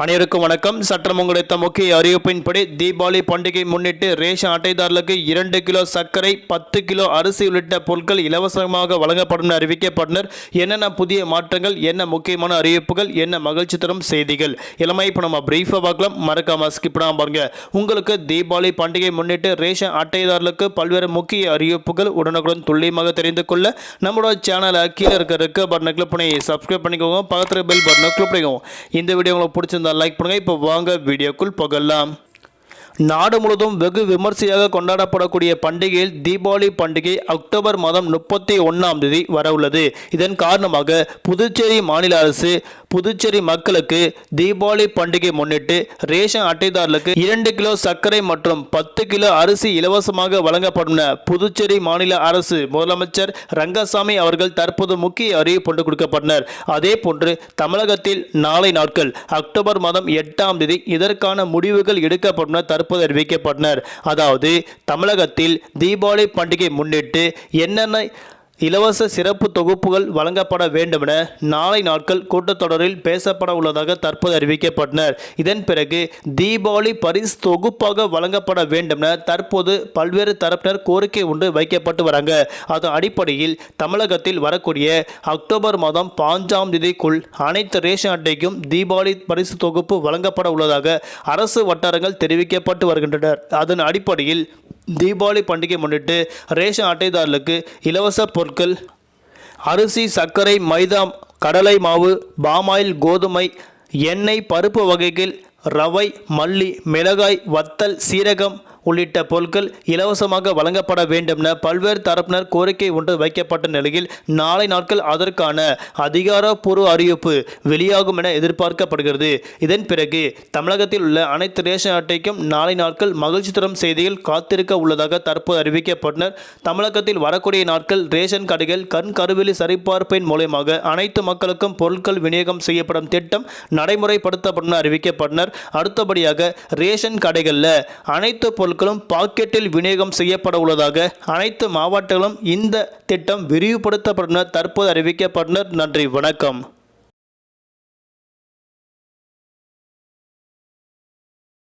அனைவருக்கும் வணக்கம். சற்றம் கிடைத்த முக்கிய அறிவிப்பின்படி தீபாவளி பண்டிகை முன்னிட்டு ரேஷன் அட்டைதாரர்களுக்கு இரண்டு கிலோ சர்க்கரை பத்து கிலோ அரிசி உள்ளிட்ட பொருட்கள் இலவசமாக வழங்கப்படும் என அறிவிக்கப்பட்டனர். என்னென்ன புதிய மாற்றங்கள் என்ன முக்கியமான அறிவிப்புகள் என்ன மகிழ்ச்சி தரும் செய்திகள் இளமை இப்போ நம்ம பிரீஃபாக பார்க்கலாம். மறக்காம ஸ்கிப் பாருங்க. உங்களுக்கு தீபாவளி பண்டிகை முன்னிட்டு ரேஷன் அட்டைதாரர்களுக்கு பல்வேறு முக்கிய அறிவிப்புகள் உடனுக்குடன் துல்லியமாக தெரிந்து கொள்ள நம்மளோட சேனலை கீழே இருக்க இருக்க பட்டனை கிளிக் பண்ணி சப்ஸ்கிரைப் பண்ணிக்கோங்க. பக்கத்தில் பெல் பட்டனை கிளிக் பண்ணிக்கோங்க. இந்த வீடியோ உங்களுக்கு பிடிச்சிருந்தா லைக் பண்ணுங்க. இப்போ வாங்க வீடியோக்குள் போகலாம். நாடு முழுவதும் வெகு விமர்சையாக கொண்டாடப்படக்கூடிய பண்டிகையில் தீபாவளி பண்டிகை அக்டோபர் மாதம் முப்பத்தி ஒன்றாம் தேதி வரவுள்ளது இதன் காரணமாக புதுச்சேரி மாநில அரசு புதுச்சேரி மக்களுக்கு தீபாவளி பண்டிகை முன்னிட்டு ரேஷன் அட்டைதாரர்களுக்கு இரண்டு கிலோ சர்க்கரை மற்றும் பத்து கிலோ அரிசி இலவசமாக வழங்கப்படும் புதுச்சேரி மாநில அரசு முதலமைச்சர் ரங்கசாமி அவர்கள் தற்போது முக்கிய அறிவிப்பு கொடுக்கப்பட்டனர். அதே போன்று தமிழகத்தில் நாளை நாட்கள் அக்டோபர் மாதம் எட்டாம் தேதி இதற்கான முடிவுகள் எடுக்கப்படும் தற்போது அறிவிக்கப்பட்டனர். அதாவது தமிழகத்தில் தீபாவளி பண்டிகை முன்னிட்டு என்னென்ன இலவச சிறப்பு தொகுப்புகள் வழங்கப்பட வேண்டும் என நாளை நாட்கள் கூட்டத்தொடரில் பேசப்பட உள்ளதாக தற்போது அறிவிக்கப்பட்டனர். இதன் பிறகு தீபாவளி பரிசு தொகுப்பாக வழங்கப்பட வேண்டும் என தற்போது பல்வேறு தரப்பினர் கோரிக்கை ஒன்று வைக்கப்பட்டு வராங்க. அதன் அடிப்படையில் தமிழகத்தில் வரக்கூடிய அக்டோபர் மாதம் பாஞ்சாம் தேதிக்குள் அனைத்து ரேஷன் அட்டைக்கும் தீபாவளி பரிசு தொகுப்பு வழங்கப்பட உள்ளதாக அரசு வட்டாரங்கள் தெரிவிக்கப்பட்டு வருகின்றனர் அதன் அடிப்படையில் தீபாவளி பண்டிகை முன்னிட்டு ரேஷன் அட்டைதாரர்களுக்கு இலவச பொருட்கள் அரிசி சர்க்கரை மைதா கடலை மாவு பாமாயில் கோதுமை எண்ணெய் பருப்பு வகைகள் ரவை மல்லி மிளகாய் வத்தல் சீரகம் உள்ளிட்ட பொருட்கள் இலவசமாக வழங்கப்பட வேண்டும் என பல்வேறு தரப்பினர் கோரிக்கை ஒன்று வைக்கப்பட்ட நிலையில் நாளை நாட்கள் அதற்கான அதிகாரப்பூர்வ அறிவிப்பு வெளியாகும் என எதிர்பார்க்கப்படுகிறது. இதன் பிறகு தமிழகத்தில் உள்ள அனைத்து ரேஷன் அட்டைக்கும் நாளை நாட்கள் மகிழ்ச்சி தரும் செய்திகள் காத்திருக்க உள்ளதாக தற்போது அறிவிக்கப்பட்டனர். தமிழகத்தில் வரக்கூடிய நாட்கள் ரேஷன் கடைகள் கண் கருவிலி சரிபார்ப்பின் மூலயமாக அனைத்து மக்களுக்கும் பொருட்கள் விநியோகம் செய்யப்படும் திட்டம் நடைமுறைப்படுத்தப்படும் அறிவிக்கப்பட்டனர். அடுத்தபடியாக ரேஷன் கடைகளில் அனைத்து பொருள் பொருட்களும் பாக்கெட்டில் விநியோகம் செய்யப்பட உள்ளதாக அனைத்து மாவட்டங்களும் இந்த திட்டம் விரிவுபடுத்தப்படும் தற்போது அறிவிக்கப்பட்டனர். நன்றி. வணக்கம்.